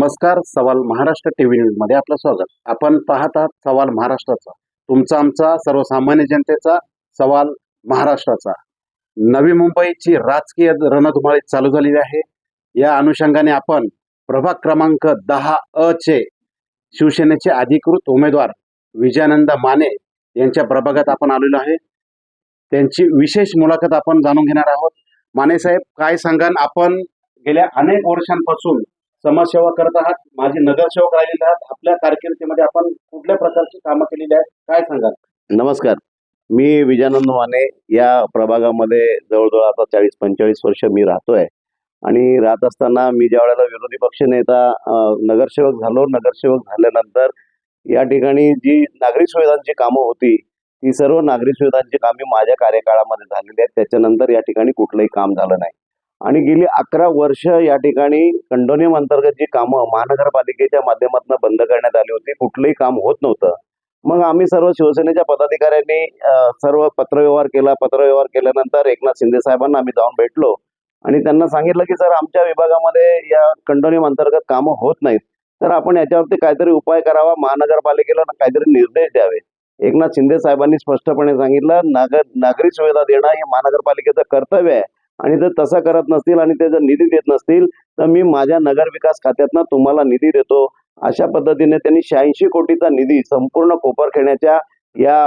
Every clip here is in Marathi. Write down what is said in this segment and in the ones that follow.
नमस्कार सवाल महाराष्ट्र टीव्ही न्यूजमध्ये आपलं स्वागत. आपण पाहत आहात सवाल महाराष्ट्राचा. तुमचा आमचा सर्वसामान्य जनतेचा सवाल महाराष्ट्राचा. नवी मुंबईची राजकीय रणधुमाळी चालू झालेली आहे. या अनुषंगाने आपण प्रभाग क्रमांक दहा अ चे शिवसेनेचे अधिकृत उमेदवार विजयानंद माने यांच्या प्रभागात आपण आलेलो आहे. त्यांची विशेष मुलाखत आपण जाणून घेणार आहोत. माने साहेब काय सांगाल? आपण गेल्या अनेक वर्षांपासून समाजसेवा करत आहात माझे नगरसेवक राहिलेले आहात आपल्या कारकिर्दीमध्ये आपण कुठल्या प्रकारची कामं केलेली आहेत काय सांगाल? नमस्कार. मी विजयानंद माने या प्रभागामध्ये जवळजवळ आता चाळीस पंचेचाळीस वर्ष मी राहतोय. आणि राहत असताना मी ज्या वेळेला विरोधी पक्षनेता नगरसेवक झालो नगरसेवक झाल्यानंतर या ठिकाणी जी नागरी सुविधांची कामं होती ती सर्व नागरी सुविधांची कामे माझ्या कार्यकाळामध्ये झालेली आहेत. त्याच्यानंतर या ठिकाणी कुठलंही काम झालं नाही. आणि गेली अकरा वर्ष या ठिकाणी कंडोनियम अंतर्गत जी कामं महानगरपालिकेच्या माध्यमातून बंद करण्यात आली होती कुठलंही काम होत नव्हतं. मग आम्ही सर्व शिवसेनेच्या पदाधिकाऱ्यांनी सर्व पत्रव्यवहार केला. पत्रव्यवहार केल्यानंतर एकनाथ शिंदे साहेबांना आम्ही जाऊन भेटलो आणि त्यांना सांगितलं की सर आमच्या विभागामध्ये या कंडोनियम अंतर्गत कामं होत नाहीत. तर आपण याच्यावरती काहीतरी उपाय करावा. महानगरपालिकेला काहीतरी निर्देश द्यावे. एकनाथ शिंदे साहेबांनी स्पष्टपणे सांगितलं नागर नागरी सुविधा देणं हे महानगरपालिकेचं कर्तव्य आहे. आणि जर तसं करत नसतील आणि ते जर निधी देत नसतील तर मी माझ्या नगर विकास खात्यातनं तुम्हाला निधी देतो. अशा पद्धतीने त्यांनी शहाऐंशी कोटीचा निधी संपूर्ण कोपरखेण्याच्या या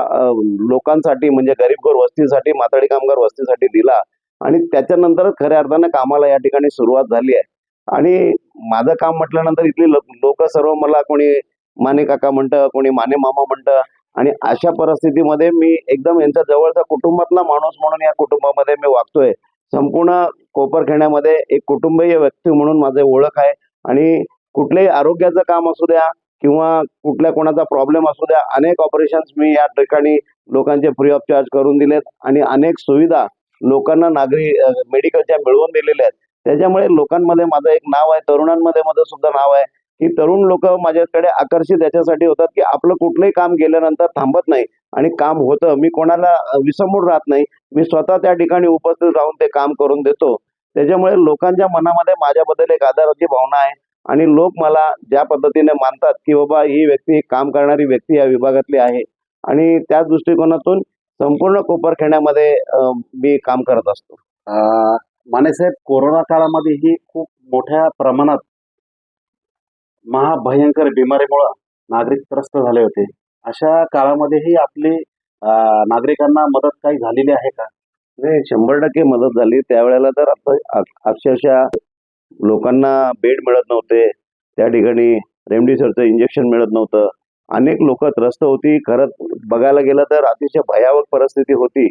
लोकांसाठी म्हणजे गरीबगोर वस्तीसाठी माथाडी कामगार वस्तीसाठी दिला. आणि त्याच्यानंतरच खऱ्या अर्थानं कामाला या ठिकाणी सुरुवात झाली आहे. आणि माझं काम म्हटल्यानंतर इथली लोक सर्व मला कोणी माने काका म्हणतं कोणी माने मामा म्हणतं. आणि अशा परिस्थितीमध्ये मी एकदम यांच्या जवळचा कुटुंबातला माणूस म्हणून या कुटुंबामध्ये मी वागतोय. संपूर्ण कोपरखेड्यामध्ये एक कुटुंबीय व्यक्ती म्हणून माझे ओळख आहे. आणि कुठल्याही आरोग्याचं काम असू द्या किंवा कुठल्या कोणाचा प्रॉब्लेम असू द्या अनेक ऑपरेशन्स मी या ठिकाणी लोकांचे फ्री ऑफ चार्ज करून दिलेत. आणि अनेक सुविधा लोकांना नागरी मेडिकलच्या मिळवून दिलेल्या आहेत. त्याच्यामुळे लोकांमध्ये माझं एक नाव आहे. तरुणांमध्ये माझं सुद्धा नाव आहे. की तरुण लोक माझ्याकडे आकर्षित याच्यासाठी होतात की आपलं कुठलंही काम गेल्यानंतर थांबत नाही. आणि काम होतं. मी कोणाला विसंबून राहत नाही. मी स्वतः त्या ठिकाणी उपस्थित राहून ते काम करून देतो. त्याच्यामुळे लोकांच्या मनामध्ये माझ्याबद्दल एक आदराची भावना आहे आणि लोक मला ज्या पद्धतीने मानतात की बाबा ही व्यक्ती काम करणारी व्यक्ती या विभागातली आहे आणि त्याच दृष्टिकोनातून संपूर्ण कोपरखेड्यामध्ये अं, मी काम करत असतो. अं, माने साहेब कोरोना काळामध्ये ही खूप मोठ्या प्रमाणात महाभयंकर बिमारीमुळे नागरिक त्रस्त झाले होते. अशा काळामध्येही आपली नागरिकांना मदत काही झालेली आहे का? नाही शंभर टक्के मदत झाली. त्यावेळेला तर आता अक्षरशः लोकांना बेड मिळत नव्हते. त्या ठिकाणी रेमडेसिवीरचं इंजेक्शन मिळत नव्हतं. अनेक लोक त्रस्त होती. खरंच बघायला गेलं तर अतिशय भयावह परिस्थिती होती.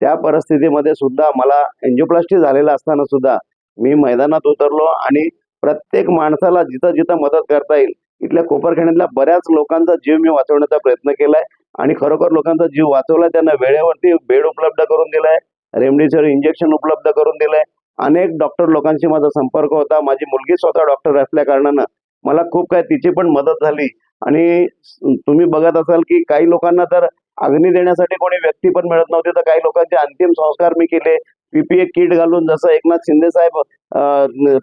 त्या परिस्थितीमध्ये सुद्धा मला एन्जिओप्लास्टी झालेला असताना सुद्धा मी मैदानात उतरलो आणि प्रत्येक माणसाला जिथं जिथं मदत करता येईल इथल्या कोपरखेण्यातल्या बऱ्याच लोकांचा जीव मी वाचवण्याचा प्रयत्न केलाय. आणि खरोखर लोकांचा जीव वाचवला त्यांना वेळेवरती बेड उपलब्ध करून दिलाय रेमडेसिवीर इंजेक्शन उपलब्ध करून दिलंय. अनेक डॉक्टर लोकांशी माझा संपर्क होता. माझी मुलगी स्वतः डॉक्टर असल्या कारणानं मला खूप काय तिची पण मदत झाली. आणि तुम्ही बघत असाल की काही लोकांना तर अग्नी देण्यासाठी कोणी व्यक्ती पण मिळत नव्हती तर काही लोकांचे अंतिम संस्कार मी केले. पीपीए किट घालून जसं एकनाथ शिंदे साहेब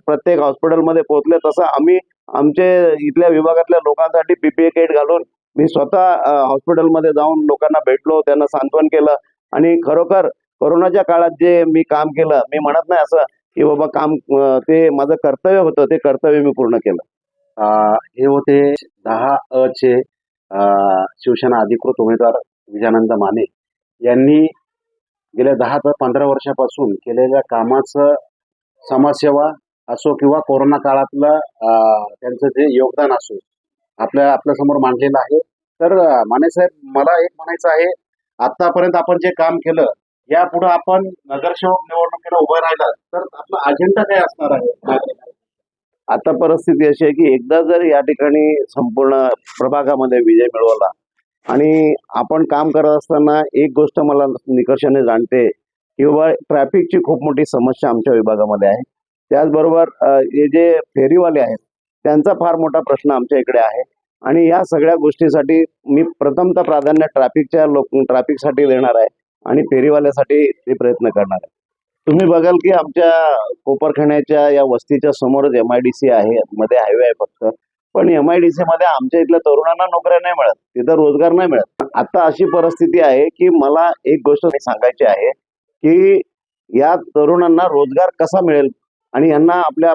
प्रत्येक हॉस्पिटलमध्ये पोहोचले तसं आम्ही आमचे इथल्या विभागातल्या लोकांसाठी पीपीए किट घालून मी स्वतः हॉस्पिटलमध्ये जाऊन लोकांना भेटलो त्यांना सांत्वन केलं आणि खरोखर कोरोनाच्या काळात जे मी काम केलं मी म्हणत नाही असं की बाबा काम ते माझं कर्तव्य होतं ते कर्तव्य मी पूर्ण केलं. अं, हे होते दहा अ चे शिवसेना अधिकृत उमेदवार विजयानंद माने. यांनी गेल्या दहा ते पंधरा वर्षापासून केलेल्या कामाचं समाजसेवा असो किंवा कोरोना काळातलं त्यांचं जे योगदान असो आपल्या आपल्यासमोर मांडलेलं आहे. तर माने साहेब मला एक म्हणायचं आहे. आतापर्यंत आपण जे काम केलं यापुढे आपण नगरसेवक निवडणुकीला उभं राहिला तर आपला अजेंडा काय असणार आहे? आता परिस्थिती अशी आहे की एकदा जर या ठिकाणी संपूर्ण प्रभागामध्ये विजय मिळवला आणि आपण काम करत असताना एक गोष्ट मला निकषाने जाणते किंवा ट्रॅफिकची खूप मोठी समस्या आमच्या विभागामध्ये आहे. त्याचबरोबर हे जे फेरीवाले आहेत त्यांचा फार मोठा प्रश्न आमच्या इकडे आहे. आणि या सगळ्या गोष्टीसाठी मी प्रथमतः प्राधान्य ट्रॅफिकच्या लोक ट्रॅफिकसाठी देणार आहे आणि फेरीवाल्यासाठी मी प्रयत्न करणार आहे. तुम्ही बघाल की आमच्या कोपरखाण्याच्या या वस्तीच्या समोरच एम आय डी सी आहे. मध्ये हायवे आहे फक्त. पण एम आय डी सी मध्ये आमच्या इथल्या तरुणांना नोकऱ्या नाही मिळत. तिथं रोजगार नाही मिळत. आता अशी परिस्थिती आहे की मला एक गोष्ट सांगायची आहे की या तरुणांना रोजगार कसा मिळेल? आणि यांना आपल्या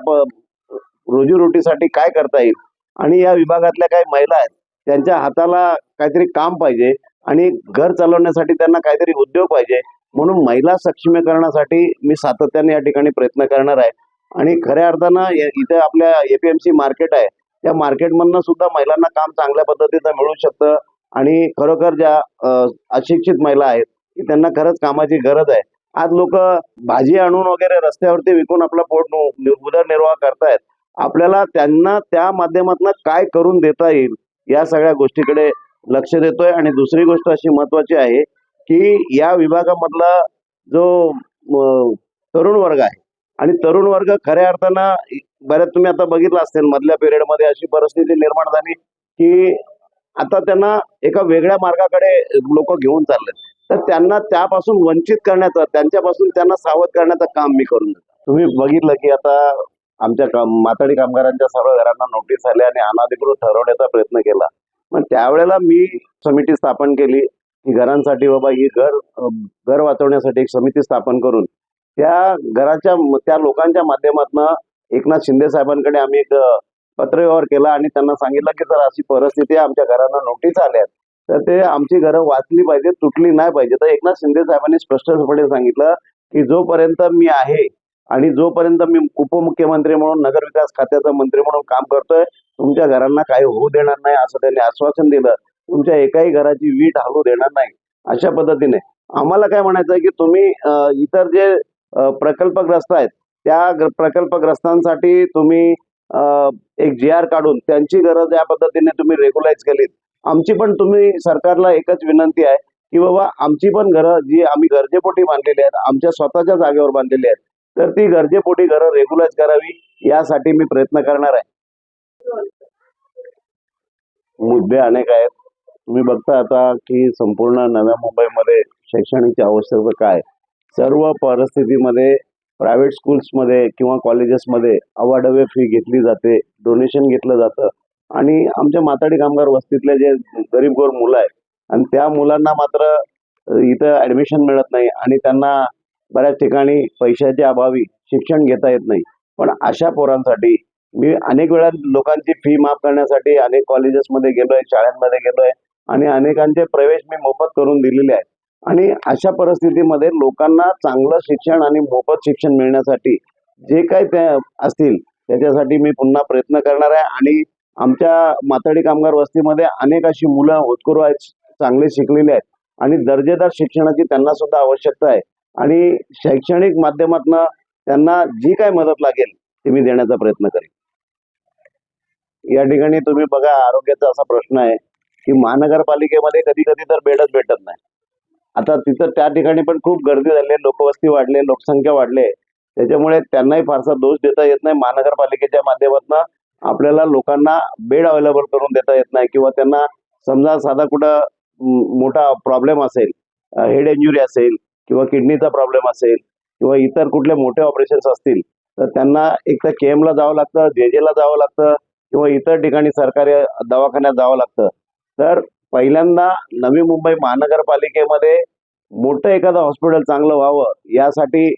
रोजीरोटीसाठी काय करता येईल? आणि या विभागातल्या काही महिला आहेत त्यांच्या हाताला काहीतरी काम पाहिजे आणि घर चालवण्यासाठी त्यांना काहीतरी उद्योग पाहिजे. म्हणून महिला सक्षमीकरणासाठी मी सातत्याने या ठिकाणी प्रयत्न करणार आहे. आणि खऱ्या अर्थानं इथे आपल्या एपीएमसी मार्केट आहे. त्या मार्केटमधनं सुद्धा महिलांना काम चांगल्या पद्धतीचं मिळू शकतं. आणि खरोखर ज्या अशिक्षित महिला आहेत त्यांना खरंच कामाची गरज आहे. आज लोक भाजी आणून वगैरे रस्त्यावरती विकून आपला पोट उदरनिर्वाह करतायत. आपल्याला त्यांना त्या माध्यमातून काय करून देता येईल या सगळ्या गोष्टीकडे लक्ष देतोय. आणि दुसरी गोष्ट अशी महत्वाची आहे की या विभागामधला जो तरुण वर्ग आहे आणि तरुण वर्ग खऱ्या अर्थानं बऱ्याच तुम्ही आता बघितलं असेल मधल्या पिरियडमध्ये अशी परिस्थिती निर्माण झाली की आता त्यांना एका वेगळ्या मार्गाकडे लोक घेऊन चालले तर त्यांना त्यापासून वंचित करण्याचं त्यांच्यापासून त्यांना सावध करण्याचं काम मी करून देतो. तुम्ही बघितलं की आता आमच्या काम माथाडी कामगारांच्या सर्व घरांना नोटीस आल्या आणि अनाधिकृत ठरवण्याचा प्रयत्न केला. पण त्यावेळेला मी समिती स्थापन केली की घरांसाठी बाबा ही घर घर वाचवण्यासाठी एक समिती स्थापन करून त्या घराच्या त्या लोकांच्या माध्यमातून एकनाथ शिंदे साहेबांकडे आम्ही एक पत्रव्यवहार केला आणि त्यांना सांगितलं की जर अशी परिस्थिती आमच्या घरांना नोटीस आल्या तर ते आमची घरं वाचली पाहिजे तुटली नाही पाहिजे तर एकनाथ शिंदे साहेबांनी स्पष्टपणे सांगितलं की जोपर्यंत मी आहे आणि जोपर्यंत मी उपमुख्यमंत्री म्हणून नगरविकास खात्याचा मंत्री म्हणून काम करतोय तुमच्या घरांना काही होऊ देणार नाही असं त्यांनी आश्वासन दिलं. तुमच्या एकाही घराची वीट हलू देणार नाही. अशा पद्धतीने आम्हाला काय म्हणायचं आहे की तुम्ही इतर जे प्रकल्पग्रस्त आहेत त्या प्रकल्पग्रस्तांसाठी तुम्ही एक जी आर काढून त्यांची गरज या पद्धतीने तुम्ही रेग्युलाइज केलीत. आमची पण तुम्ही सरकारला एकच विनंती आहे की बाबा आमची पण घरं जी आम्ही गरजेपोटी बांधलेली आहेत आमच्या स्वतःच्या जागेवर बांधलेली आहेत तर ती गरजेपोटी घरं रेग्युलाइज करावी यासाठी मी प्रयत्न करणार आहे. मुद्दे अनेक आहेत. तुम्ही बघता आता की संपूर्ण नव्या मुंबईमध्ये शैक्षणिकची आवश्यकता काय? सर्व परिस्थितीमध्ये प्रायव्हेट स्कूल्समध्ये किंवा कॉलेजेसमध्ये अवाढव्य फी घेतली जाते डोनेशन घेतलं जातं. आणि आमच्या माताडी कामगार वस्तीतले जे गरीब गोर मुलं आहेत आणि त्या मुलांना मात्र इथं ऍडमिशन मिळत नाही आणि त्यांना बऱ्याच ठिकाणी पैशाच्या अभावी शिक्षण घेता येत नाही. पण अशा पोरांसाठी मी अनेक वेळा लोकांची फी माफ करण्यासाठी अनेक कॉलेजेसमध्ये गेलोय शाळांमध्ये गेलोय आणि अनेकांचे प्रवेश मी मोफत करून दिलेले आहेत. आणि अशा परिस्थितीमध्ये लोकांना चांगलं शिक्षण आणि मोफत शिक्षण मिळण्यासाठी जे काही त्या असतील त्याच्यासाठी मी पुन्हा प्रयत्न करणार आहे. आणि आमच्या माथाडी कामगार वस्तीमध्ये अनेक अशी मुलं होतकरू आहेत चांगले शिकलेली आहेत. आणि दर्जेदार शिक्षणाची त्यांना सुद्धा आवश्यकता आहे. आणि शैक्षणिक माध्यमातून त्यांना जी काय मदत लागेल ती मी देण्याचा प्रयत्न करेन. या ठिकाणी तुम्ही बघा आरोग्याचा असा प्रश्न आहे की महानगरपालिकेमध्ये कधी कधी तर बेडच भेटत नाही. आता तिथं त्या ठिकाणी पण खूप गर्दी झाली लोकवस्ती वाढली लोकसंख्या वाढली त्याच्यामुळे त्यांनाही फारसा दोष देता येत नाही. महानगरपालिकेच्या माध्यमातून आपल्याला लोकांना बेड अवेलेबल करून देता येत नाही किंवा त्यांना समजा साधा कुठं मोठा प्रॉब्लेम असेल हेड इंजुरी असेल किंवा किडनीचा प्रॉब्लेम असेल किंवा इतर कुठले मोठे ऑपरेशन्स असतील तर त्यांना एक तर के ला जावं लागतं जे जेला जावं लागतं किंवा इतर ठिकाणी सरकारी दवाखान्यात जावं लागतं. तर पहिल्यांदा नवी मुंबई महानगरपालिकेमध्ये मोठं एखादं हॉस्पिटल चांगलं व्हावं यासाठी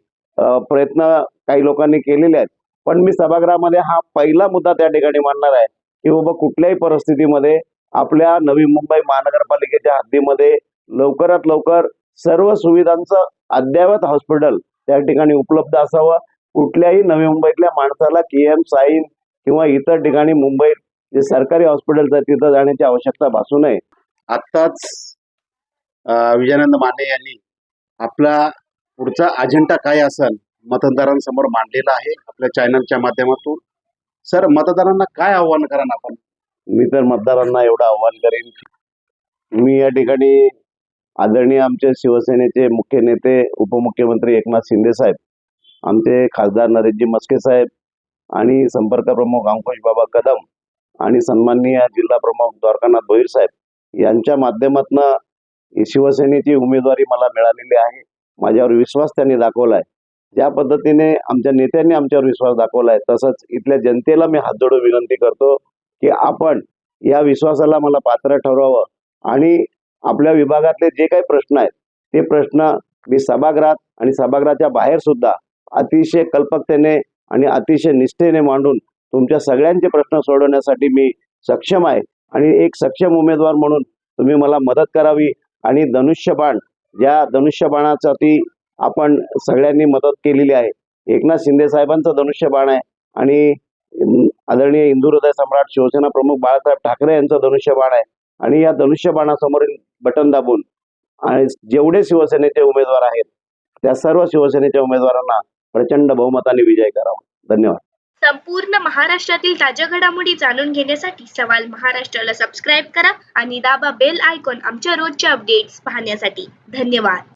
प्रयत्न काही लोकांनी केलेले आहेत. पण मी सभागृहामध्ये हा पहिला मुद्दा त्या ठिकाणी मांडणार आहे की बाबा कुठल्याही परिस्थितीमध्ये आपल्या नवी मुंबई महानगरपालिकेच्या हद्दीमध्ये लवकरात लवकर सर्व सुविधांचं अद्ययावत हॉस्पिटल त्या ठिकाणी उपलब्ध असावं. कुठल्याही नवी मुंबईतल्या माणसाला के एम साईन किंवा इतर ठिकाणी मुंबईत जे सरकारी हॉस्पिटल आहेत तिथं जाण्याची आवश्यकता भासू नये. आत्ताच विजयानंद माने यांनी आपला पुढचा अजेंडा काय असेल मतदारांसमोर मांडलेला आहे आपल्या चॅनलच्या माध्यमातून. सर मतदारांना काय आव्हान करा आपण? मी तर मतदारांना एवढं आव्हान करेन मी या ठिकाणी आदरणीय आमचे शिवसेनेचे मुख्य नेते उपमुख्यमंत्री एकनाथ शिंदे साहेब आमचे खासदार नरेशजी मस्के साहेब आणि संपर्क प्रमुख अंकुश बाबा कदम आणि सन्माननीय जिल्हा प्रमुख द्वारकानाथ भोईर साहेब यांच्या माध्यमातून शिवसेनेची उमेदवारी मला मिळालेली आहे. माझ्यावर विश्वास त्यांनी दाखवला आहे. ज्या पद्धतीने आमच्या नेत्यांनी आमच्यावर विश्वास दाखवलाय तसंच इथल्या जनतेला मी हात जोडून विनंती करतो की आपण या विश्वासाला मला पात्र ठरवावं आणि आपल्या विभागातले जे काही प्रश्न आहेत ते प्रश्न मी सभागृहात आणि सभागृहाच्या बाहेर सुद्धा अतिशय कल्पकतेने आणि अतिशय निष्ठेने मांडून तुमच्या सगळ्यांचे प्रश्न सोडवण्यासाठी मी सक्षम आहे. आणि एक सक्षम उमेदवार म्हणून तुम्ही मला मदत करावी आणि धनुष्यबाण या धनुष्यबाणासाठी आपण सगळ्यांनी मदत केलेली आहे. एकनाथ शिंदे साहेबांचं धनुष्यबाण आहे आणि आदरणीय हिंदू हृदय सम्राट शिवसेना प्रमुख बाळासाहेब ठाकरे यांचं धनुष्यबाण आहे. आणि या धनुष्यबाणासमोरील बटन दाबून आणि जेवढे शिवसेनेचे उमेदवार आहेत त्या सर्व शिवसेनेच्या उमेदवारांना प्रचंड बहुमताने विजय करावा. धन्यवाद. संपूर्ण महाराष्ट्रातील ताज्या घडामोडी जाणून घेण्यासाठी सवाल महाराष्ट्राला सबस्क्राईब करा आणि दाबा बेल आयकॉन आमच्या रोजच्या अपडेट्स पाहण्यासाठी. धन्यवाद.